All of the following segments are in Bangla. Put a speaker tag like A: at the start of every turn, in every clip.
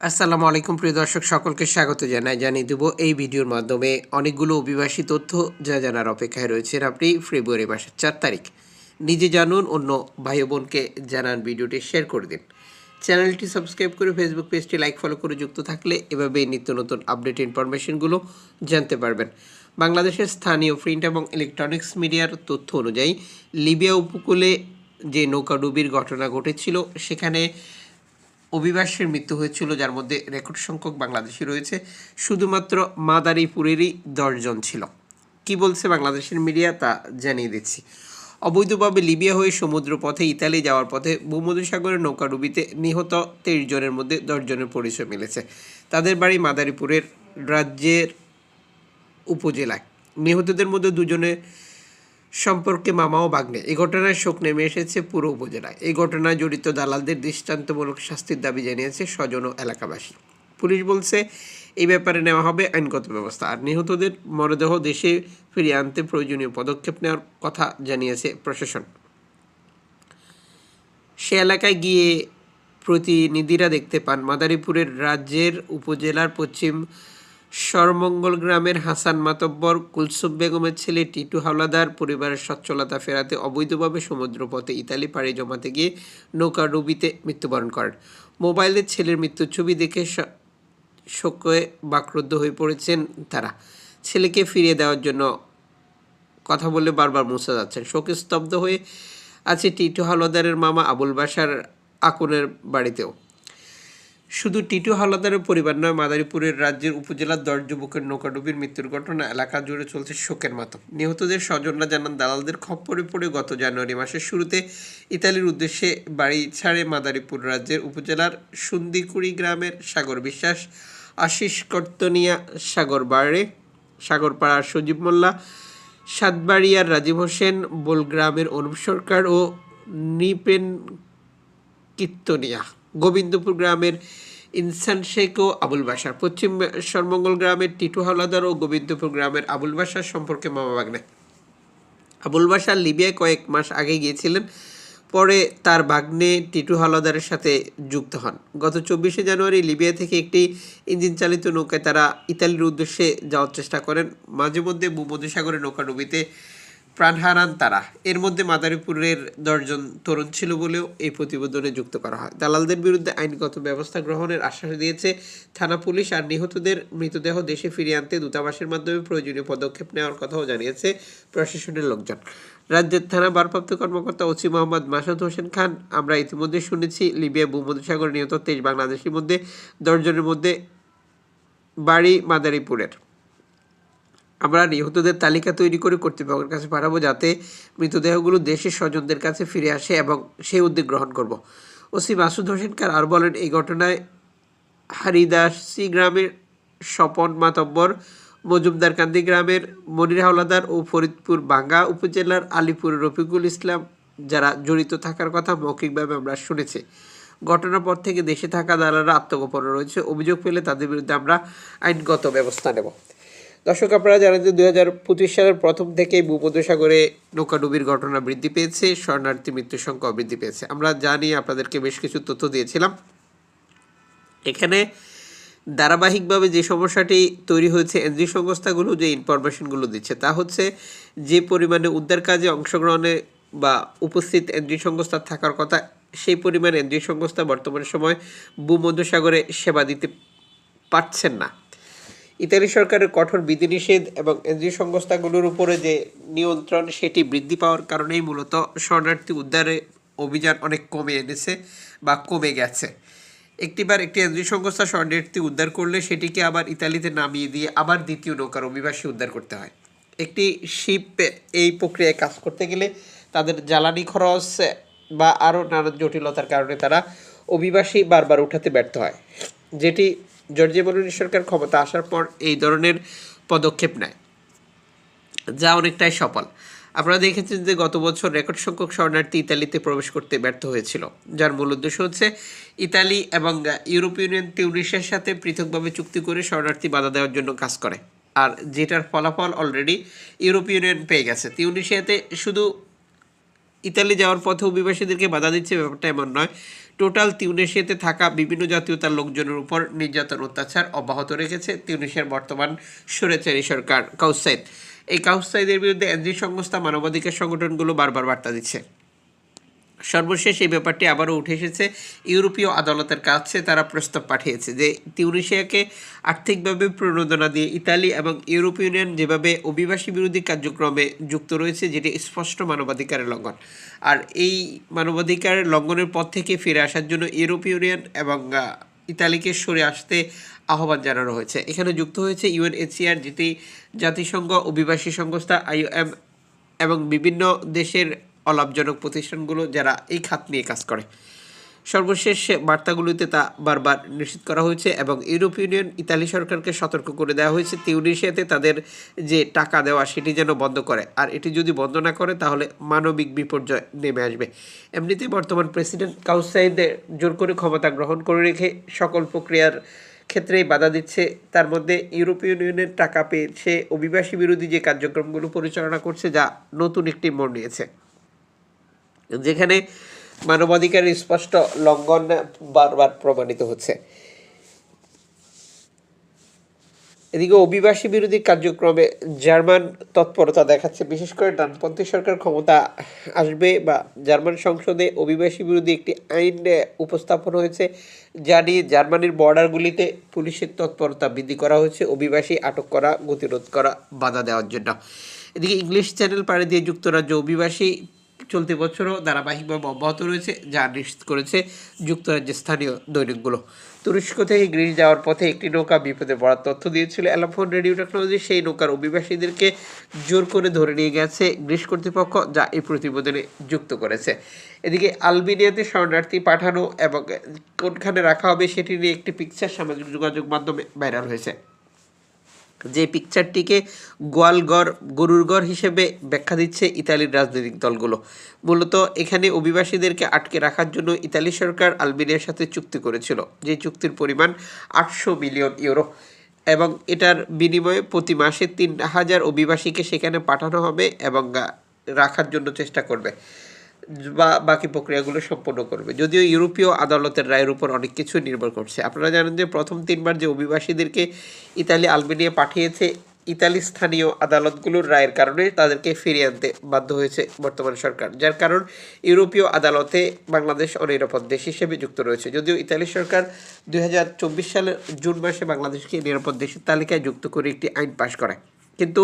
A: আসসালামু আলাইকুম, প্রিয় দর্শক, সকলকে স্বাগত জানাই, জানিয়ে দেবো এই ভিডিওর মাধ্যমে অনেকগুলো অভিবাসী তথ্য যা জানার অপেক্ষায় রয়েছেন আপনি ফেব্রুয়ারি মাসের চার তারিখ। নিজে জানুন, অন্য ভাই বোনকে জানান ভিডিওটি, শেয়ার করে দিন। চ্যানেলটি সাবস্ক্রাইব করে ফেসবুক পেজটি লাইক, ফলো করে যুক্ত থাকলে এভাবেই নিত্য নতুন আপডেট ইনফরমেশনগুলো জানতে পারবেন। বাংলাদেশের স্থানীয় প্রিন্ট এবং ইলেকট্রনিক্স মিডিয়ার তথ্য অনুযায়ী, লিবিয়া উপকূলে যে নৌকাডুবির ঘটনা ঘটেছিল, সেখানে অভিবাসীর মৃত্যু হয়েছিল, যার মধ্যে রেকর্ড সংখ্যক বাংলাদেশি রয়েছে। শুধুমাত্র মাদারীপুরেরই দশজন ছিল। কি বলছে বাংলাদেশের মিডিয়া তা জানিয়ে দিচ্ছি। অবৈধভাবে লিবিয়া হয়ে সমুদ্র পথে ইতালি যাওয়ার পথে ভূমধ্যসাগরের নৌকাডুবিতে নিহত তেইশ জনের মধ্যে দশজনের পরিচয় মিলেছে। তাদের বাড়ি মাদারীপুরের রাজ্যের উপজেলায়। নিহতদের মধ্যে দুজনের সম্পর্কে মামা ও বাগ্নে এই ঘটনায় শোক নেমে এসেছে পুরো উপজেলায়। এই ঘটনায় জড়িত দালালদের দৃষ্টান্তমূলক শাস্তির দাবি জানিয়েছে স্বজন ও এলাকাবাসী। পুলিশ বলছে, এই ব্যাপারে নেওয়া হবে আইনগত ব্যবস্থা। আর নিহতদের মরদেহ দেশে ফিরিয়ে আনতে প্রয়োজনীয় পদক্ষেপ নেওয়ার কথা জানিয়েছে প্রশাসন। সে এলাকায় গিয়ে প্রতিনিধিরা দেখতে পান, মাদারীপুরের রাজ্যের উপজেলার পশ্চিম সরমঙ্গল গ্রামের হাসান মাতব্বর, কুলসুম বেগমের ছেলে টিটু হাওলাদার পরিবারের সচ্ছলতা ফেরাতে অবৈধভাবে সমুদ্রপথে ইতালি পাড়ি জমাতে গিয়ে নৌকা ডুবিতে মৃত্যুবরণ করেন। মোবাইলে ছেলের মৃত্যুর ছবি দেখে শোকে বাকরুদ্ধ হয়ে পড়েছেন তারা। ছেলেকে ফিরিয়ে দেওয়ার জন্য কথা বলে বারবার মুছে যাচ্ছেন। শোকে স্তব্ধ হয়ে আছে টিটু হাওলাদারের মামা আবুল বাসার আকুনের বাড়িতেও। শুধু টিটু হাওলাদারের পরিবার নয়, মাদারীপুরের রাজ্যের উপজেলার দশ যুবকের নৌকাডুবির মৃত্যুর ঘটনা এলাকা জুড়ে চলছে শোকের মাতম নিহতদের স্বজনরা জানান, দালালদের খপ্পরে পড়ে গত জানুয়ারি মাসের শুরুতে ইতালির উদ্দেশ্যে বাড়ি ছাড়ে মাদারীপুর রাজ্যের উপজেলার সুন্দিকুড়ি গ্রামের সাগর বিশ্বাস, আশিস কর্তনিয়া সাগর বাড়ে সাগরপাড়ার সজীব মোল্লা, সাতবাড়িয়ার রাজীব হোসেন, বোলগ্রামের অনুপ সরকার ও নিপেন কীর্তনিয়া। গোবিন্দপুর গ্রামের ইনসান শেখ ও আবুল বাসার পশ্চিম সরমঙ্গল গ্রামের টিটু হাওলাদার ও গোবিন্দপুর গ্রামের আবুল বাসার সম্পর্কে মামা বাগনে আবুল বাসার লিবিয়ায় কয়েক মাস আগে গিয়েছিলেন, পরে তার ভাগ্নে টিটু হাওলাদারের সাথে যুক্ত হন। গত চব্বিশে জানুয়ারি লিবিয়া থেকে একটি ইঞ্জিন চালিত নৌকায় তারা ইতালির উদ্দেশ্যে যাওয়ার চেষ্টা করেন। মাঝে মধ্যে ভূমধ্যসাগরে নৌকা ডুবিতে প্রাণ হারান তারা। এর মধ্যে মাদারীপুরের দশজন তরুণ ছিল বলেও এই প্রতিবেদনে যুক্ত করা হয়। দালালদের বিরুদ্ধে আইনগত ব্যবস্থা গ্রহণের আশ্বাস দিয়েছে থানা পুলিশ আর নিহতদের মৃতদেহ দেশে ফিরিয়ে আনতে দূতাবাসের মাধ্যমে প্রয়োজনীয় পদক্ষেপ নেওয়ার কথাও জানিয়েছে প্রশাসনের লোকজন। রাজ্যের থানা ভারপ্রাপ্ত কর্মকর্তা ওসি মোহাম্মদ মাসুদ হোসেন খান, আমরা ইতিমধ্যে শুনেছি লিবিয়া ভূমধ্যসাগরে নিহত তেইশ বাংলাদেশের মধ্যে, দশজনের মধ্যে বাড়ি মাদারীপুরের। আমরা নিহতদের তালিকা তৈরি করে কর্তৃপক্ষের কাছে পাঠাবো যাতে মৃতদেহগুলো দেশের স্বজনদের কাছে ফিরে আসে এবং সেই উদ্যোগ গ্রহণ করব। ওসি মাসুদ হোসেন খান আর বলেন, এই ঘটনায় হারিদাসি গ্রামের স্বপন মাতব্বর মজুমদারকান্দি গ্রামের মনির হাওলাদার ও ফরিদপুর বাঙ্গা উপজেলার আলিপুর রফিকুল ইসলাম যারা জড়িত থাকার কথা মৌখিকভাবে আমরা শুনেছি। ঘটনার পর থেকে দেশে থাকা দালালরা আত্মগোপনে রয়েছে। অভিযোগ পেলে তাদের বিরুদ্ধে আমরা আইনগত ব্যবস্থা নেব। দর্শক, আপনারা জানেন যে দুই সালের প্রথম থেকেই ভূমধ্যসাগরে নৌকাডুবির ঘটনা বৃদ্ধি পেয়েছে, শরণার্থী মৃত্যুর সংখ্যা বৃদ্ধি পেয়েছে। আমরা জানি, আপনাদেরকে বেশ কিছু তথ্য দিয়েছিলাম। এখানে ধারাবাহিকভাবে যে সমস্যাটি তৈরি হয়েছে এনজি সংস্থাগুলো, যে ইনফরমেশনগুলো দিচ্ছে, তা হচ্ছে যে পরিমাণে উদ্ধার কাজে অংশগ্রহণে বা উপস্থিত এনজি সংস্থা থাকার কথা, সেই পরিমাণ এনজি সংস্থা বর্তমান সময় ভূমধ্যসাগরে সেবা দিতে পারছেন না। ইতালি সরকারের কঠোর বিধিনিষেধ এবং এনজিও সংস্থাগুলোর উপরে যে নিয়ন্ত্রণ, সেটি বৃদ্ধি পাওয়ার কারণেই মূলত শরণার্থী উদ্ধারে অভিযান অনেক কমে এনেছে বা কমে গেছে। একটিবার একটি এনজিও সংস্থা শরণার্থী উদ্ধার করলে সেটিকে আবার ইতালিতে নামিয়ে দিয়ে আবার দ্বিতীয় নৌকার অভিবাসী উদ্ধার করতে হয়। একটি শিপ এই প্রক্রিয়ায় কাজ করতে গেলে তাদের জ্বালানি খরচ বা আরও নানান জটিলতার কারণে তারা অভিবাসী বারবার উঠাতে ব্যর্থ হয়, যেটি জর্জিয়া মেলোনি সরকার ক্ষমতা আসার পর এই ধরনের পদক্ষেপ নেয়। যা অনেকটাই সফল। আপনারা দেখেছেন যে গত বছর রেকর্ড সংখ্যক শরণার্থী ইতালিতে প্রবেশ করতে ব্যর্থ হয়েছিল, যার মূল উদ্দেশ্য হচ্ছে ইতালি এবং ইউরোপীয় ইউনিয়ন তিউনিশিয়ার সাথে পৃথকভাবে চুক্তি করে শরণার্থী বাধা দেওয়ার জন্য কাজ করে। আর যেটার ফলাফল অলরেডি ইউরোপীয় ইউনিয়ন পেয়ে গেছে। তিউনিশিয়াতে শুধু ইতালি যাওয়ার পথে অভিবাসীদেরকে বাধা দিচ্ছে, ব্যাপারটা এমন নয়। টোটাল তিউনেশিয়াতে থাকা বিভিন্ন জাতীয়তার লোকজনের উপর নির্যাতন, অত্যাচার অব্যাহত রেখেছে তিউনেশিয়ার বর্তমান স্বৈরাচারী সরকার কাউসাইদ। এই কাউসাইদের বিরুদ্ধে এনজি সংস্থা মানবাধিকার সংগঠনগুলো বারবার বার্তা দিচ্ছে। সর্বশেষ এই ব্যাপারটি আবারও উঠে এসেছে। ইউরোপীয় আদালতের কাছে তারা প্রস্তাব পাঠিয়েছে যে তিউনিশিয়াকে আর্থিকভাবে প্রণোদনা দিয়ে ইতালি এবং ইউরোপীয় ইউনিয়ন যেভাবে অভিবাসী বিরোধী কার্যক্রমে যুক্ত রয়েছে, যেটি স্পষ্ট মানবাধিকারের লঙ্ঘন। আর এই মানবাধিকার লঙ্ঘনের পথ থেকে ফিরে আসার জন্য ইউরোপীয় ইউনিয়ন এবং ইতালিকে সরে আসতে আহ্বান জানানো হয়েছে। এখানে যুক্ত হয়েছে ইউএনএচসিআর যেটি জাতিসংঘ, অভিবাসী সংস্থা, আইওএম এবং বিভিন্ন দেশের অলাভজনক প্রতিষ্ঠানগুলো যারা এই খাত নিয়ে কাজ করে। সর্বশেষ বার্তাগুলিতে তা বারবার নিশ্চিত করা হয়েছে এবং ইউরোপীয় ইউনিয়ন ইতালি সরকারকে সতর্ক করে দেওয়া হয়েছে। তিউনিশিয়াতে তাদের যে টাকা দেওয়া সেটি যেন বন্ধ করে। আর এটি যদি বন্ধ না করে, তাহলে মানবিক বিপর্যয় নেমে আসবে। এমনিতে বর্তমান প্রেসিডেন্ট কাউসাইদের জোর করে ক্ষমতা গ্রহণ করে রেখে সকল প্রক্রিয়ার ক্ষেত্রেই বাধা দিচ্ছে। তার মধ্যে ইউরোপীয় ইউনিয়নের টাকা পেয়ে সে অভিবাসী বিরোধী যে কার্যক্রমগুলো পরিচালনা করছে, যা নতুন একটি মোড় নিয়েছে। যেখানে মানবাধিকারের স্পষ্ট লঙ্ঘন বারবার প্রমাণিত হচ্ছে। এদিকে অভিবাসী বিরোধী কার্যক্রমে জার্মান তৎপরতা দেখাচ্ছে। বিশেষ করে ডানপন্থী সরকার ক্ষমতা আসবে বা জার্মান সংসদে অভিবাসী বিরোধী একটি আইন উপস্থাপন হয়েছে, যা নিয়ে জার্মানির বর্ডারগুলিতে পুলিশের তৎপরতা বৃদ্ধি করা হয়েছে। অভিবাসী আটক করা, গতিরোধ করা, বাধা দেওয়ার জন্য। এদিকে ইংলিশ চ্যানেল পাড়ে দিয়ে যুক্তরাজ্য অভিবাসী চলতি বছরও ধারাবাহিকভাবে অব্যাহত রয়েছে, যা নিশ্চিত করেছে যুক্তরাজ্যের স্থানীয় দৈনিকগুলো। তুরস্ক থেকে গ্রিস যাওয়ার পথে একটি নৌকা বিপদে পড়ার তথ্য দিয়েছিল অ্যালাফোন রেডিও টেকনোলজি। সেই নৌকার অভিবাসীদেরকে জোর করে ধরে নিয়ে গেছে গ্রিস কর্তৃপক্ষ, যা এই প্রতিবেদনে যুক্ত করেছে। এদিকে আলবেনিয়াতে শরণার্থী পাঠানো এবং কোনখানে রাখা হবে সেটি নিয়ে একটি পিকচার সামাজিক যোগাযোগ মাধ্যমে ভাইরাল হয়েছে। যে পিকচারটিকে গোয়ালগড় গরুর গড় হিসেবে ব্যাখ্যা দিচ্ছে ইতালির রাজনৈতিক দলগুলো। মূলত এখানে অভিবাসীদেরকে আটকে রাখার জন্য ইতালি সরকার আলবেনিয়ার সাথে চুক্তি করেছিল, যে চুক্তির পরিমাণ আটশো মিলিয়ন ইউরো। এবং এটার বিনিময়ে প্রতি মাসে তিন হাজার অভিবাসীকে সেখানে পাঠানো হবে এবং রাখার জন্য চেষ্টা করবে। বা বাকি প্রক্রিয়াগুলো সম্পন্ন করবে। যদিও ইউরোপীয় আদালতের রায়ের উপর অনেক কিছু নির্ভর করছে। আপনারা জানেন যে প্রথম তিনবার যে অভিবাসীদেরকে ইতালি, আলবেনিয়া পাঠিয়েছে, ইতালি স্থানীয় আদালতগুলোর রায়ের কারণে তাদেরকে ফিরিয়ে আনতে বাধ্য হয়েছে বর্তমান সরকার, যার কারণ ইউরোপীয় আদালতে বাংলাদেশ অনিরাপদ দেশ হিসেবে যুক্ত রয়েছে। যদিও ইতালি সরকার দুই হাজার চব্বিশ সালের জুন মাসে বাংলাদেশকে নিরাপদ দেশের তালিকায় যুক্ত করে একটি আইন পাশ করে কিন্তু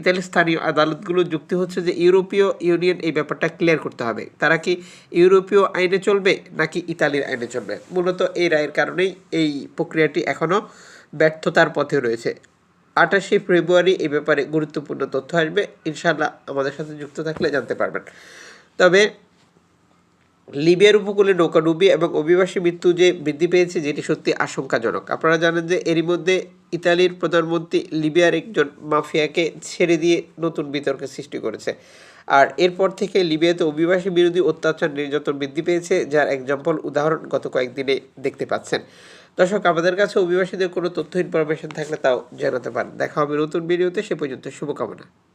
A: ইতালির স্থানীয় আদালতগুলো যুক্তি হচ্ছে যে ইউরোপীয় ইউনিয়ন এই ব্যাপারটা ক্লিয়ার করতে হবে। তারা কি ইউরোপীয় আইনে চলবে নাকি ইতালির আইনে চলবে? মূলত এই রায়ের কারণেই এই প্রক্রিয়াটি এখনও ব্যর্থতার পথে রয়েছে। আঠাশে ফেব্রুয়ারি এই ব্যাপারে গুরুত্বপূর্ণ তথ্য আসবে। ইনশাল্লাহ আমাদের সাথে যুক্ত থাকলে জানতে পারবেন। তবে লিবিয়ার উপকূলে নৌকাডুবি এবং অভিবাসী মৃত্যু যে বৃদ্ধি পেয়েছে, যেটি সত্যি আশঙ্কাজনক। আপনারা জানেন যে এরই মধ্যে ইতালির প্রধানমন্ত্রী লিবিয়ার একজন মাফিয়াকে ছেড়ে দিয়ে নতুন বিতর্কের সৃষ্টি করেছে। আর এরপর থেকে লিবিয়াতে অভিবাসী বিরোধী অত্যাচার নির্যাতন বৃদ্ধি পেয়েছে, যার এক্সাম্পল উদাহরণ গত কয়েকদিনে দেখতে পাচ্ছেন। দর্শক, আমাদের কাছে অভিবাসীদের কোনো তথ্য ইনফরমেশন থাকলে তাও জানাতে পারেন। দেখা হবে নতুন ভিডিওতে, সে পর্যন্ত শুভকামনা।